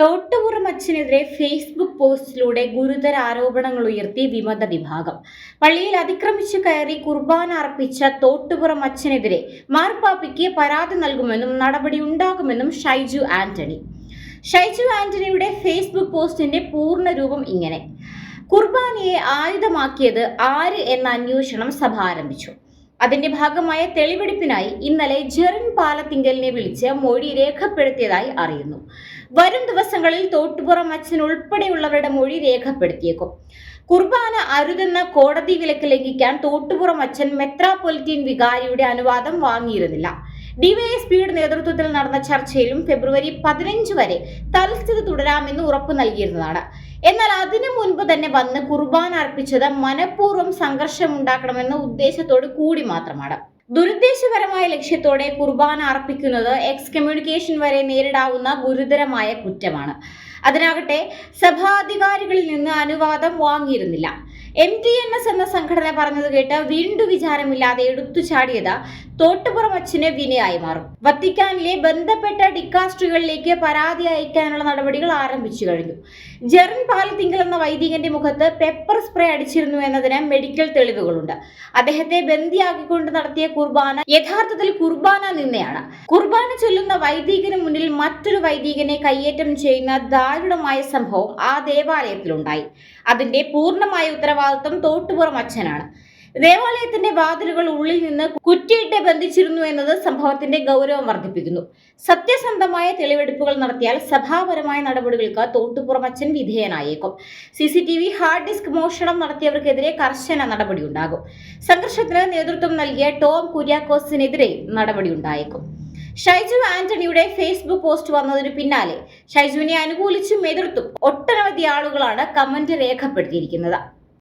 Thottupuram അച്ഛനെതിരെ Facebook പോസ്റ്റിലൂടെ ഗുരുതര ആരോപണങ്ങൾ ഉയർത്തി വിമത വിഭാഗം. പള്ളിയിൽ അതിക്രമിച്ചു കയറി കുർബാന അർപ്പിച്ച തോട്ടുപുറം അച്ഛനെതിരെ മാർപ്പാപ്പിക്ക് പരാതി നൽകുമെന്നും നടപടി ഉണ്ടാകുമെന്നും ഷൈജു ആന്റണി. ഷൈജു ആന്റണിയുടെ ഫേസ്ബുക്ക് പോസ്റ്റിന്റെ പൂർണ രൂപം ഇങ്ങനെ. കുർബാനയെ ആയുധമാക്കിയത് ആര് എന്ന അന്വേഷണം സഭ ആരംഭിച്ചു. അതിന്റെ ഭാഗമായ തെളിവെടുപ്പിനായി ഇന്നലെ ജെറിൻ പാലത്തിങ്കലിനെ വിളിച്ച് മൊഴി രേഖപ്പെടുത്തിയതായി അറിയുന്നു. വരും ദിവസങ്ങളിൽ തോട്ടുപുറം അച്ഛൻ ഉൾപ്പെടെയുള്ളവരുടെ മൊഴി രേഖപ്പെടുത്തിയേക്കും. കുർബാന അരുതെന്ന കോടതി വിലക്ക് ലംഘിക്കാൻ തോട്ടുപുറം അച്ഛൻ മെത്രാപൊലിറ്റീൻ വികാരിയുടെ അനുവാദം വാങ്ങിയിരുന്നില്ല. ഡിവൈഎസ്പിയുടെ നേതൃത്വത്തിൽ നടന്ന ചർച്ചയിലും ഫെബ്രുവരി പതിനഞ്ച് വരെ തൽസ്ഥിതി തുടരാമെന്ന് ഉറപ്പു നൽകിയിരുന്നതാണ്. എന്നാൽ അതിനു മുൻപ് തന്നെ വന്ന് കുർബാന അർപ്പിച്ചത് മനഃപൂർവം സംഘർഷമുണ്ടാക്കണമെന്ന ഉദ്ദേശത്തോട് കൂടി മാത്രമാണ്. ദുരുദ്ദേശപരമായ ലക്ഷ്യത്തോടെ കുർബാന അർപ്പിക്കുന്നത് എക്സ് കമ്മ്യൂണിക്കേഷൻ വരെ നേരിടാവുന്ന ഗുരുതരമായ കുറ്റമാണ്. അതിനാകട്ടെ സഭാധികാരികളിൽ നിന്ന് അനുവാദം വാങ്ങിയിരുന്നില്ല. എം ടി എൻ എസ് എന്ന സംഘടന പറഞ്ഞത് കേട്ട് വീണ്ടും വിചാരമില്ലാതെ എടുത്തു ചാടിയത് തോട്ടുപുറം അച്ഛന് വിനയായി മാറും. വത്തിക്കാനിലെ ബന്ധപ്പെട്ട ഡിക്കാസ്ട്രികളിലേക്ക് പരാതി അയക്കാനുള്ള നടപടികൾ ആരംഭിച്ചു കഴിഞ്ഞു. ജെറിൻ പാലത്തിങ്കൽ എന്ന വൈദികന്റെ മുഖത്ത് പെപ്പർ സ്പ്രേ അടിച്ചിരുന്നു എന്നതിന് മെഡിക്കൽ തെളിവുകളുണ്ട്. അദ്ദേഹത്തെ ബന്ദിയാക്കിക്കൊണ്ട് നടത്തിയ കുർബാന യഥാർത്ഥത്തിൽ കുർബാന നിന്നയാണ്. കുർബാന ചൊല്ലുന്ന വൈദികന് മുന്നിൽ മറ്റൊരു വൈദികനെ കയ്യേറ്റം ചെയ്യുന്ന ദാരുണമായ സംഭവം ആ ദേവാലയത്തിലുണ്ടായി. അതിന്റെ പൂർണമായ ഉത്തരവാദിത്വം തോട്ടുപുറം അച്ഛനാണ്. ദേവാലയത്തിന്റെ വാതിലുകൾ ഉള്ളിൽ നിന്ന് കുറ്റിയിട്ട് ബന്ധിച്ചിരുന്നു എന്നത് സംഭവത്തിന്റെ ഗൗരവം വർദ്ധിപ്പിക്കുന്നു. സത്യസന്ധമായ തെളിവെടുപ്പുകൾ നടത്തിയാൽ സഭാപരമായ നടപടികൾക്ക് തോട്ടുപുറമച്ചൻ വിധേയനായേക്കും. C C T V hard disk മോഷണം നടത്തിയവർക്കെതിരെ കർശന നടപടിയുണ്ടാകും. സംഘർഷത്തിന് നേതൃത്വം നൽകിയ ടോം കുര്യാക്കോസിനെതിരെ നടപടിയുണ്ടായേക്കും. ഷൈജു ആന്റണിയുടെ ഫേസ്ബുക്ക് പോസ്റ്റ് വന്നതിന് പിന്നാലെ ഷൈജുവിനെ അനുകൂലിച്ചും എതിർത്തും ഒട്ടനവധി ആളുകളാണ് കമന്റ് രേഖപ്പെടുത്തിയിരിക്കുന്നത്.